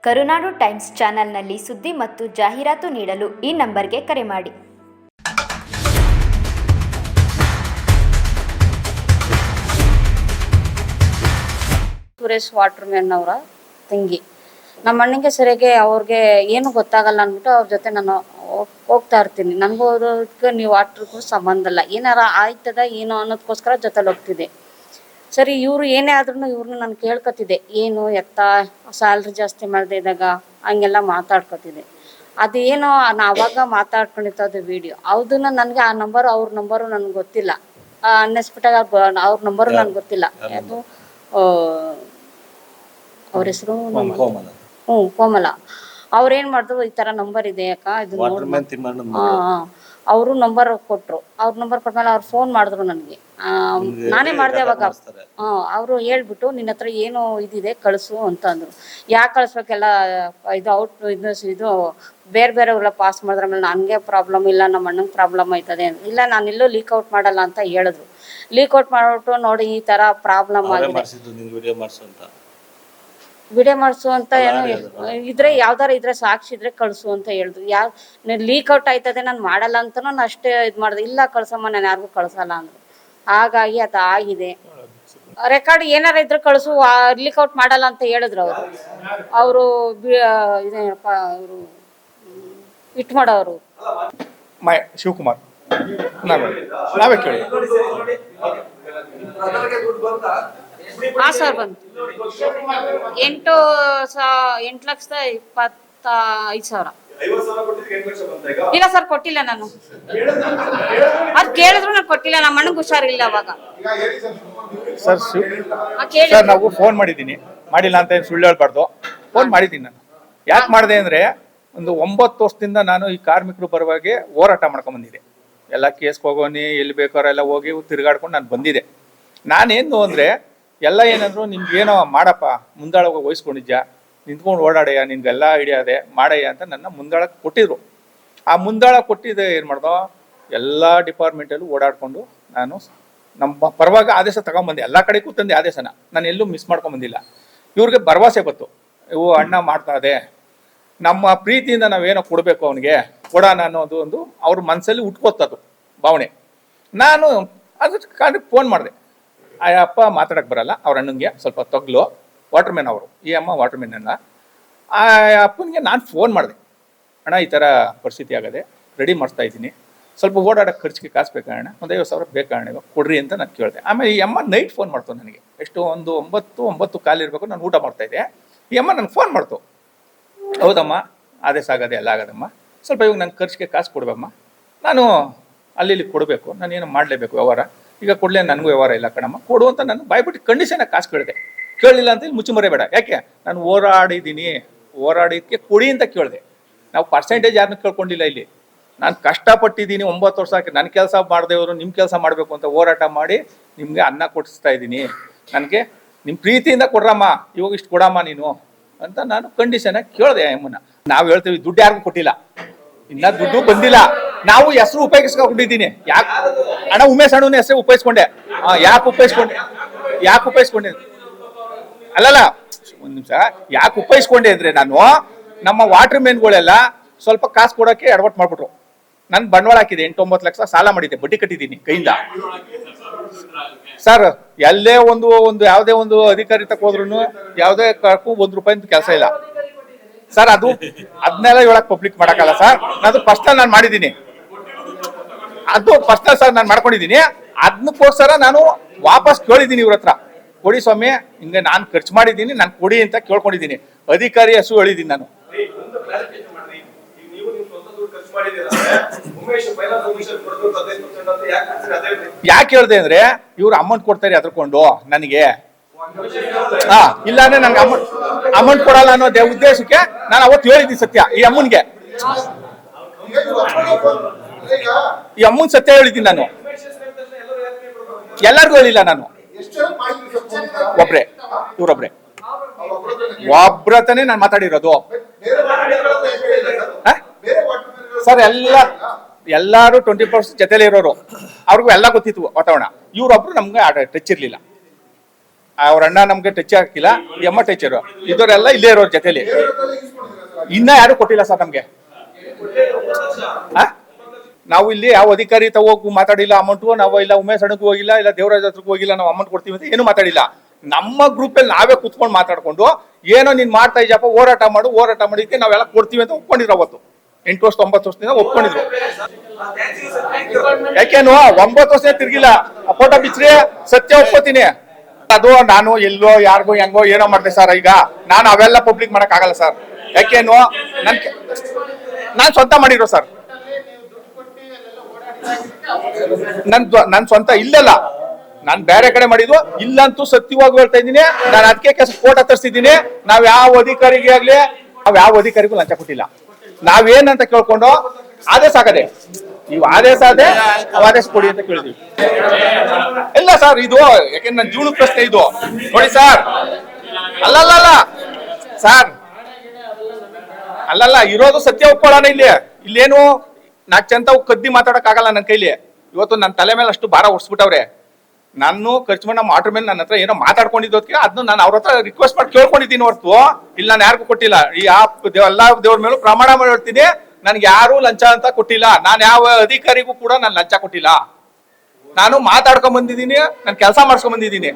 ಕರುನಾಡು times ಚಾನೆಲ್ನಲ್ಲಿ ಸುದ್ದಿ ಮತ್ತು ಜಾಹೀರಾತು ನೀಡಲು ಈ ನಂಬರ್ಗೆ ಕರೆ ಮಾಡಿ. ಸುರೇಶ್ ವಾಟರ್ ಮ್ಯಾನ್ ಅವರ ತಂಗಿ. ನಮ್ಮ ಅಣ್ಣಂಗೆ ಸರಿಯಾಗಿ ಅವ್ರಿಗೆ ಏನು ಗೊತ್ತಾಗಲ್ಲ ಅಂದ್ಬಿಟ್ಟು ಅವ್ರ ಜೊತೆ ನಾನು ಹೋಗ್- ಹೋಗ್ತಾ ಇರ್ತೀನಿ. ನನಗೂ ಅದಕ್ಕೆ ನೀವು ವಾಟ್ರಿಗೂ ಸಂಬಂಧ ಇಲ್ಲ. ಏನಾರ ಆಯ್ತದ, ಏನೋ ಅನ್ನೋದಕ್ಕೋಸ್ಕರ ಜೊತೆಲಿ ಹೋಗ್ತಿದ್ದೆ. ಸರಿ ಇವರು ಏನೇ ಆದ್ರೂ ಇವ್ರನ್ನ ನಾನು ಕೇಳ್ಕೊತಿದ್ದೆ. ಏನು ಎತ್ತ ಸ್ಯಾಲ್ರಿ ಜಾಸ್ತಿ ಮಾಡದೆ ಇದ್ದಾಗ ಹಂಗೆಲ್ಲ ಮಾತಾಡ್ಕೊತಿದ್ದೆ. ಅದೇನೋ ನಾ ಅವಾಗ ಅದು ವಿಡಿಯೋ ಅದನ್ನ ನನಗೆ ಆ ನಂಬರ್ ಅವ್ರ ನಂಬರು ನನಗೆ ಗೊತ್ತಿಲ್ಲ. ಅನ್ನಿಸ್ಬಿಟ್ಟಾಗ ಅವ್ರ ನಂಬರು ನನಗೆ ಗೊತ್ತಿಲ್ಲ. ಅದು ಅವ್ರ ಹೆಸರು? ಹ್ಮ್ ಹ್ಞೂ ಕೋಮಲ. ಅವ್ರೇನ್ ಮಾಡಿದ್ರು ಈ ತರ ನಂಬರ್ ಇದೆ ಅಕ್ಕ ಇದು ವಾಟರ್ ಮ್ಯಾನ್ ತಿಮ್ಮಣ್ಣ ಅವರು ನಂಬರ್ ಕೊಟ್ರು. ಅವ್ರ ನಂಬರ್ ಕೊಟ್ಮೇಲೆ ಅವ್ರು ಫೋನ್ ಮಾಡಿದ್ರು ನನಗೆ. ನಾನೇ ಮಾಡಿದೆ ಅವಾಗ. ಅವರು ಹೇಳ್ಬಿಟ್ಟು ನಿನ್ನ ಹತ್ರ ಏನು ಇದಿದೆ ಕಳಿಸು ಅಂತ ಅಂದ್ರು. ಯಾಕೆ ಕಳಿಸ್ಬೇಕೆಲ್ಲ ಇದು ಔಟ್ ಇದು ಇದು ಬೇರೆ ಬೇರೆವ್ರೆಲ್ಲ ಪಾಸ್ ಮಾಡಿದ್ರ ಮೇಲೆ ನನಗೆ ಪ್ರಾಬ್ಲಮ್ ಇಲ್ಲ ನಮ್ಮ ಅಣ್ಣಂಗೆ ಪ್ರಾಬ್ಲಮ್ ಆಯ್ತದೆ ಇಲ್ಲ ನಾನು ಇಲ್ಲೂ ಲೀಕ್ ಔಟ್ ಮಾಡಲ್ಲ ಅಂತ ಹೇಳಿದ್ರು. ಲೀಕ್ ಔಟ್ ಮಾಡ್ಬಿಟ್ಟು ನೋಡಿ ಈ ಥರ ಪ್ರಾಬ್ಲಮ್ ಆಗಿದೆ. ವಿಡಿಯೋ ಮಾಡಿಸು ಅಂತ ಏನೋ ಇದ್ರೆ ಯಾವ್ದಾರ ಇದ್ರೆ ಸಾಕ್ಷಿ ಇದ್ರೆ ಕಳಿಸು ಅಂತ ಹೇಳಿದ್ರು ಯಾವ ಲೀಕ್ ಔಟ್ ಆಯ್ತದೆ ನಾನು ಮಾಡಲ್ಲ ಅಂತ ನಾನು ಅಷ್ಟೇ ಇದು ಮಾಡಿದೆ. ಇಲ್ಲ ಕಳ್ಸಮ್ಮ ನಾನು ಯಾರಿಗೂ ಕಳ್ಸಲ್ಲ ಅಂದ್ರು. ಹಾಗಾಗಿ ಅದು ಆಗಿದೆ. ರೆಕಾರ್ಡ್ ಏನಾರ ಇದ್ರೆ ಕಳಿಸು ಲೀಕ್ ಔಟ್ ಮಾಡಲ್ಲ ಅಂತ ಹೇಳಿದ್ರು ಅವರು. ಅವರು ಇದೇನಪ್ಪ ಅವರು ಇಟ್ ಮಾಡೋರು. ಶಿವಕುಮಾರ್. ನಾವೇ ನಾವೇ ಕೇಳಿ. ಹಾ ಸರ್ ಬಂತು ಎಂಟು ಸಾ ಎಂಟು ಲಕ್ಷದ ಇಪ್ಪತ್ತ ಐದು ಸಾವಿರ ಇಲ್ಲ ಸರ್ ಕೊಟ್ಟಿಲ್ಲ ನಾನು. ಅದ್ ಕೇಳಿದ್ರು ನಾನು ಕೊಟ್ಟಿಲ್ಲ ನಮ್ಮ ಅಣ್ಣಂಗೆ ಹುಷಾರಿಲ್ಲ ಅವಾಗ. ಸರ್ ಸು- ಆ ಕೇಳಿ. ಸರ್ ನಾವು ಫೋನ್ ಮಾಡಿದ್ದೀನಿ. ಮಾಡಿಲ್ಲ ಅಂತ ಏನು ಸುಳ್ಳು ಹೇಳ್ಬಾರ್ದು. ಫೋನ್ ಮಾಡಿದ್ದೀನಿ ನಾನು. ಯಾಕೆ ಮಾಡಿದೆ ಅಂದರೆ ಒಂದು ಒಂಬತ್ತು ವರ್ಷದಿಂದ ನಾನು ಈ ಕಾರ್ಮಿಕರು ಬರುವಾಗೆ ಹೋರಾಟ ಮಾಡ್ಕೊಂಡ್ ಬಂದಿದ್ದೆ ಎಲ್ಲ ಕೇಸ್ಗೆ ಹೋಗೋನಿ ಎಲ್ಲಿ ಬೇಕಾದ್ರೆಲ್ಲ ಎಲ್ಲ ಹೋಗಿ ತಿರುಗಾಡ್ಕೊಂಡು ನಾನು ಬಂದಿದ್ದೆ ನಾನೇನು ಅಂದರೆ ಎಲ್ಲ ಏನಂದ್ರು ಏನೋ ಮಾಡಪ್ಪ ಮುಂದಾಳಕ್ಕೆ ವಹಿಸ್ಕೊಂಡಿದ್ಯಾ, ನಿಂತ್ಕೊಂಡು ಓಡಾಡಯ್ಯ, ನಿನ್ಗೆಲ್ಲ ಐಡಿಯಾ ಇದೆ, ಮಾಡಯ್ಯ ಅಂತ ನನ್ನ ಮುಂದಾಳಕ್ಕೆ ಕೊಟ್ಟಿದ್ರು. ಆ ಮುಂದಾಳ ಕೊಟ್ಟಿದ್ದೆ ಏನು ಮಾಡ್ದೋ, ಎಲ್ಲ ಡಿಪಾರ್ಟ್ಮೆಂಟಲ್ಲೂ ಓಡಾಡ್ಕೊಂಡು ನಾನು ನಮ್ಮ ಪರವಾಗಿ ಆದೇಶ ತಗೊಂಬಂದೆ. ಎಲ್ಲ ಕಡೆಗೂ ತಂದೆ ಆದೇಶನ. ನಾನು ಎಲ್ಲೂ ಮಿಸ್ ಮಾಡ್ಕೊಂಬಂದಿಲ್ಲ. ಇವ್ರಿಗೆ ಭರವಸೆ ಬತ್ತು ಇವು ಅಣ್ಣ ಮಾಡ್ತಾ ಇದೆ. ನಮ್ಮ ಪ್ರೀತಿಯಿಂದ ನಾವೇನೋ ಕೊಡಬೇಕು ಅವನಿಗೆ, ಕೊಡೋಣ ಅನ್ನೋದು ಒಂದು ಅವ್ರ ಮನಸ್ಸಲ್ಲಿ ಉಟ್ಕೋತದು ಭಾವನೆ. ನಾನು ಅದಕ್ಕೆ ಫೋನ್ ಮಾಡಿದೆ. ಆ ಅಪ್ಪ ಮಾತಾಡಕ್ಕೆ ಬರಲ್ಲ, ಅವ್ರ ಅಣ್ಣಂಗೆ ಸ್ವಲ್ಪ ತೊಗ್ಲು. ವಾಟರ್ ಮ್ಯಾನ್ ಅವರು, ಈ ಅಮ್ಮ ವಾಟರ್ ಮ್ಯಾನ್ ಅಲ್ಲ. ಆ ಅಪ್ಪನಿಗೆ ನಾನು ಫೋನ್ ಮಾಡಿದೆ. ಅಣ್ಣ, ಈ ಥರ ಪರಿಸ್ಥಿತಿ ಆಗದೆ ರೆಡಿ ಮಾಡಿಸ್ತಾ ಇದ್ದೀನಿ. ಸ್ವಲ್ಪ ಓಡಾಡಕ್ಕೆ ಖರ್ಚಿಗೆ ಕಾಸು ಅಣ್ಣ? ಒಂದು ಐವತ್ತು ಸಾವಿರ ಬೇಕಾ ಅಣ್ಣ ಇವಾಗ? ಕೊಡ್ರಿ ಅಂತ ನಾನು ಕೇಳಿದೆ. ಆಮೇಲೆ ಈ ಅಮ್ಮ ನೈಟ್ ಫೋನ್ ಮಾಡ್ತು ನನಗೆ. ಎಷ್ಟು ಒಂದು ಒಂಬತ್ತು ಒಂಬತ್ತು ಕಾಲು ಇರಬೇಕು ನಾನು ಊಟ ಮಾಡ್ತಾ ಇದ್ದೆ. ಈ ಅಮ್ಮ ನನಗೆ ಫೋನ್ ಮಾಡ್ತು. ಹೌದಮ್ಮ ಅದೇ ಆಗದೆ ಎಲ್ಲ ಆಗದಮ್ಮ. ಸ್ವಲ್ಪ ಇವಾಗ ನನ್ನ ಖರ್ಚಿಗೆ ಕಾಸು ಕೊಡ್ಬೇಕಮ್ಮ. ನಾನು ಅಲ್ಲಿ ಕೊಡಬೇಕು, ನಾನು ಏನು ಮಾಡಲೇಬೇಕು ವ್ಯವಹಾರ. ಈಗ ಕೊಡ್ಲೇ ನನಗೂ ವ್ಯವಹಾರ ಇಲ್ಲ ಕಣಮ್ಮ. ಕೊಡು ಅಂತ ನಾನು ಬಾಯ್ಬಿಟ್ಟು ಕಂಡೀಷನ್ ಕಾಸು ಕೇಳಿದೆ ಕೇಳಲಿಲ್ಲ ಅಂತ ಮುಚ್ಚಿ ಮರೆಬೇಡ ಯಾಕೆ? ನಾನು ಹೋರಾಡಿದ್ದೀನಿ. ಹೋರಾಡಿದ್ದಕ್ಕೆ ಕೊಡಿ ಅಂತ ಕೇಳಿದೆ. ನಾವು ಪರ್ಸೆಂಟೇಜ್ ಯಾರನ್ನೂ ಕೇಳ್ಕೊಂಡಿಲ್ಲ ಇಲ್ಲಿ. ನಾನು ಕಷ್ಟಪಟ್ಟಿದ್ದೀನಿ ಒಂಬತ್ತು ವರ್ಷ ಹಾಕಿ ನನ್ನ ಕೆಲಸ ಮಾಡದೇವರು ನಿಮ್ಮ ಕೆಲಸ ಮಾಡಬೇಕು ಅಂತ ಹೋರಾಟ ಮಾಡಿ ನಿಮಗೆ ಅನ್ನ ಕೊಡಿಸ್ತಾ ಇದ್ದೀನಿ. ನನಗೆ ನಿಮ್ಮ ಪ್ರೀತಿಯಿಂದ ಕೊಡ್ರಮ್ಮ. ಇವಾಗ ಇಷ್ಟು ಕೊಡಮ್ಮ ನೀನು ಅಂತ ನಾನು ಕಂಡೀಷನ್ ಕೇಳಿದೆ ಅಮ್ಮನ. ನಾವು ಹೇಳ್ತೀವಿ ದುಡ್ಡು ಯಾರಿಗೂ ಕೊಟ್ಟಿಲ್ಲ. ಇನ್ನ ದುಡ್ಡು ಬಂದಿಲ್ಲ. ನಾವು ಹೆಸರು ಉಪಯೋಗಿಸ್ಕೊಂಡಿದ್ದೀನಿ ಯಾಕೆ? ಅಣ್ಣ ಉಮೇಶ್ ಅಣ್ಣನ ಹೆಸರು ಉಪಯೋಗಿಸ್ಕೊಂಡೆ. ಯಾಕೆ ಉಪಯೋಗಿಸ್ಕೊಂಡೆ? ಯಾಕೆ ಉಪಯೋಗಿಸ್ಕೊಂಡೆ? ಅಲ್ಲಲ್ಲ, ಒಂದ್ ನಿಮಿಷ. ಯಾಕೆ ಉಪಯೋಗಿಸ್ಕೊಂಡೆ ಅಂದ್ರೆ ನಾನು ನಮ್ಮ ವಾಟರ್ ಮೆನ್ಗಳೆಲ್ಲ ಸ್ವಲ್ಪ ಕಾಸು ಕೊಡೋಕೆ ಎಡವಟ್ ಮಾಡ್ಬಿಟ್ರು. ನನ್ ಬಂಡವಾಳ ಹಾಕಿದೆ, ಎಂಟೊಂಬತ್ತು ಲಕ್ಷ ಸಾಲ ಮಾಡಿದ್ದೆ, ಬಡ್ಡಿ ಕಟ್ಟಿದ್ದೀನಿ ಕೈಯಿಂದ. ಸರ್, ಎಲ್ಲೇ ಒಂದು ಒಂದು ಯಾವುದೇ ಒಂದು ಅಧಿಕಾರಿ ತಕ್ಕ ಹೋದ್ರು ಯಾವುದೇ ಕರ್ಕು ಒಂದ್ ರೂಪಾಯಿ ಕೆಲಸ ಇಲ್ಲ. ಸರ್, ಅದು ಅದನ್ನೆಲ್ಲ ಹೇಳಕ್ ಪಬ್ಲಿಕ್ ಮಾಡಕ್ಕಲ್ಲ ಸರ್. ಅದು ಫಸ್ಟ್ ನಾನು ಮಾಡಿದ್ದೀನಿ. ಅದು ಪರ್ಸನಲ್ ಸರ್ ನಾನು ಮಾಡ್ಕೊಂಡಿದ್ದೀನಿ ಅದಕ್ಕೋಸ್ಕರ ನಾನು ವಾಪಸ್ ಕೇಳಿದ್ದೀನಿ ಇವ್ರ ಹತ್ರ. ಕೊಡಿ ಸ್ವಾಮಿ ಹಿಂಗೆ ನಾನು ಖರ್ಚು ಮಾಡಿದ್ದೀನಿ ನಾನು ಕೊಡಿ ಅಂತ ಕೇಳ್ಕೊಂಡಿದ್ದೀನಿ ಅಧಿಕಾರಿ ಹಸು ಹೇಳಿದ್ದೀನಿ ನಾನು. ಯಾಕೆ ಹೇಳ್ದೆ ಅಂದ್ರೆ ಇವ್ರು ಅಮೌಂಟ್ ಕೊಡ್ತಾರೆ ಅದ್ರಕೊಂಡು ನನಗೆ. ಹಾ ಇಲ್ಲ ಅಂದ್ರೆ ನಂಗೆ ಅಮೌಂಟ್ ಅಮೌಂಟ್ ಕೊಡಲ್ಲ ಅನ್ನೋದೇ ಉದ್ದೇಶಕ್ಕೆ ನಾನು ಅವತ್ತು ಹೇಳಿದ್ದೀನಿ ಸತ್ಯ ಈ ಅಮ್ಮನ್ಗೆ. ಈ ಅಮ್ಮನ್ ಸತ್ಯ ಹೇಳಿದ್ದೀನಿ ನಾನು. ಎಲ್ಲರಿಗೂ ಹೇಳಿಲ್ಲ ನಾನು. ಒಬ್ರೆ. ಇವ್ರೊಬ್ರೆ. ಒಬ್ರತನೇ ನಾನು ಮಾತಾಡಿರೋದು. ಹ? ಸರ್ ಎಲ್ಲ ಎಲ್ಲಾರು ಟ್ವೆಂಟಿ ಪರ್ಸೆಂಟ್ ಜೊತೆಲಿ ಇರೋರು. ಅವ್ರಿಗೂ ಎಲ್ಲ ಗೊತ್ತಿತ್ತು ವಾತಾವರಣ. ಇವ್ರೊಬ್ರು ನಮ್ಗೆ ಟಚ್ ಇರ್ಲಿಲ್ಲ. ಅವ್ರ ಅಣ್ಣ ನಮ್ಗೆ ಟಚ್ ಹಾಕಿಲ್ಲ. ಈ ಅಮ್ಮ ಇರೋ ಇದ್ರೆಲ್ಲ ಇಲ್ಲೇ ಇರೋರ್ ಜೊತೆಲಿ. ಇನ್ನ ಯಾರು ಕೊಟ್ಟಿಲ್ಲ ಸರ್ ನಮ್ಗೆ? ಆ? ನಾವು ಇಲ್ಲಿ ಯಾವ ಅಧಿಕಾರಿ ತಗೋಗಿ ಮಾತಾಡಿಲ್ಲ ಅಮೌಂಟು ನಾವು ಇಲ್ಲ, ಉಮೇಶ್ ಅಣ್ಣಗೂ ಹೋಗಿಲ್ಲ, ಇಲ್ಲ ದೇವರಾಜ್ ಹತ್ರಕ್ಕೂ ಹೋಗಿಲ್ಲ, ನಾವು ಅಮೌಂಟ್ ಕೊಡ್ತೀವಿ ಅಂತ ಏನು ಮಾತಾಡಿಲ್ಲ. ನಮ್ಮ ಗ್ರೂಪಲ್ಲಿ ನಾವೇ ಕುತ್ಕೊಂಡು ಮಾತಾಡ್ಕೊಂಡು, ಏನೋ ನೀನ್ ಮಾಡ್ತಾ ಇದ್ದಪ್ಪ ಹೋರಾಟ ಮಾಡು, ಹೋರಾಟ ಮಾಡಿದ್ಕೆ ನಾವೆಲ್ಲ ಕೊಡ್ತೀವಿ ಅಂತ ಒಪ್ಕೊಂಡಿದ್ರು ಅವತ್ತು. ಎಂಟು ವರ್ಷ ಒಂಬತ್ತು ವರ್ಷದಿಂದ ಒಪ್ಕೊಂಡಿದ್ರು. ಯಾಕೇನು, ಒಂಬತ್ತು ವರ್ಷ ತಿರ್ಗಿಲ್ಲ. ಫೋಟೋ ಬಿಚ್ಚ್ರಿ ಸತ್ಯ ಒಪ್ಕೋತೀನಿ. ಅದು ನಾನು ಎಲ್ಲೋ, ಯಾರಿಗೋ, ಹೆಂಗೋ, ಏನೋ ಮಾಡ್ದೆ ಸರ್ ಈಗ. ನಾನು ಅವೆಲ್ಲ ಪಬ್ಲಿಕ್ ಮಾಡಕ್ ಆಗಲ್ಲ ಸರ್ ಯಾಕೇನು ನನ್ ನಾನ್ ಸ್ವಂತ ಮಾಡಿರೋ ಸರ್ ನನ್ ನನ್ ಸ್ವಂತ ಇಲ್ಲಲ್ಲ. ನಾನ್ ಬೇರೆ ಕಡೆ ಮಾಡಿದ್ವು ಇಲ್ಲಂತೂ ಸತ್ಯವಾಗಿ ಹೇಳ್ತಾ ಇದ್ದೀನಿ. ನಾನು ಅದಕ್ಕೆ ಕೆಲಸ ಫೋಟೋ ತರಿಸಿದ್ದೀನಿ. ನಾವ್ ಯಾವ ಅಧಿಕಾರಿಗೆ ಆಗ್ಲಿ, ನಾವ್ ಯಾವ ಅಧಿಕಾರಿಗೂ ಲಂಚ ಕೊಟ್ಟಿಲ್ಲ. ನಾವೇನಂತ ಕೇಳ್ಕೊಂಡು, ಆದೇಶ ಆಗದೆ. ನೀವು ಆದೇಶ ನಾವ್ ಆದೇಶ ಕೊಡಿ ಅಂತ ಕೇಳಿದ್ವಿ. ಇಲ್ಲ ಸರ್, ಇದು, ಯಾಕೆಂದ್ರೆ ನನ್ನ ಜೀವನ ಪ್ರಶ್ನೆ ಇದು. ನೋಡಿ ಸರ್. ಅಲ್ಲಲ್ಲ ಅಲ್ಲ ಸರ್. ಅಲ್ಲಲ್ಲ, ಇರೋದು ಸತ್ಯ ಒಪ್ಕೊಳ್ಳೋಣ ಇಲ್ಲಿ. ಇಲ್ಲೇನು ನಾಲ್ಕು ಚಂತ ಕದ್ದಿ ಮಾತಾಡಕ್ ಆಗಲ್ಲ ನನ್ನ ಕೈಲಿ. ಇವತ್ತು ನನ್ನ ತಲೆ ಮೇಲೆ ಅಷ್ಟು ಭಾರ ಹೊಡ್ಸ್ಬಿಟ್ಟವ್ರೆ ನಾನು ಖರ್ಚು ಮಾಡಿ ನಮ್ಮ ಆರ್ಡರ್ ಮೇಲೆ ನನ್ನ ಹತ್ರ ಏನೋ ಮಾತಾಡ್ಕೊಂಡಿದ್ದೋದಕ್ಕೆ ಅದನ್ನ ನಾನು ಅವ್ರ ಹತ್ರ ರಿಕ್ವೆಸ್ಟ್ ಮಾಡಿ ಕೇಳ್ಕೊಂಡಿದ್ದೀನಿ ಹೊರತು. ಇಲ್ಲಿ, ನಾನು ಯಾರಿಗೂ ಕೊಟ್ಟಿಲ್ಲ. ಈ ಆಪ್ ಎಲ್ಲ ದೇವ್ರ ಮೇಲೂ ಪ್ರಮಾಣ ಮಾಡಿ ಹೇಳ್ತೀನಿ. ನನ್ಗೆ ಯಾರು ಲಂಚ ಅಂತ ಕೊಟ್ಟಿಲ್ಲ. ನಾನು ಯಾವ ಅಧಿಕಾರಿಗೂ ಕೂಡ ನಾನು ಲಂಚ ಕೊಟ್ಟಿಲ್ಲ. ನಾನು ಮಾತಾಡ್ಕೊಂಡ್ ಬಂದಿದ್ದೀನಿ, ನಾನು ಕೆಲಸ ಮಾಡ್ಸ್ಕೊಂಡ್ ಬಂದಿದ್ದೀನಿ.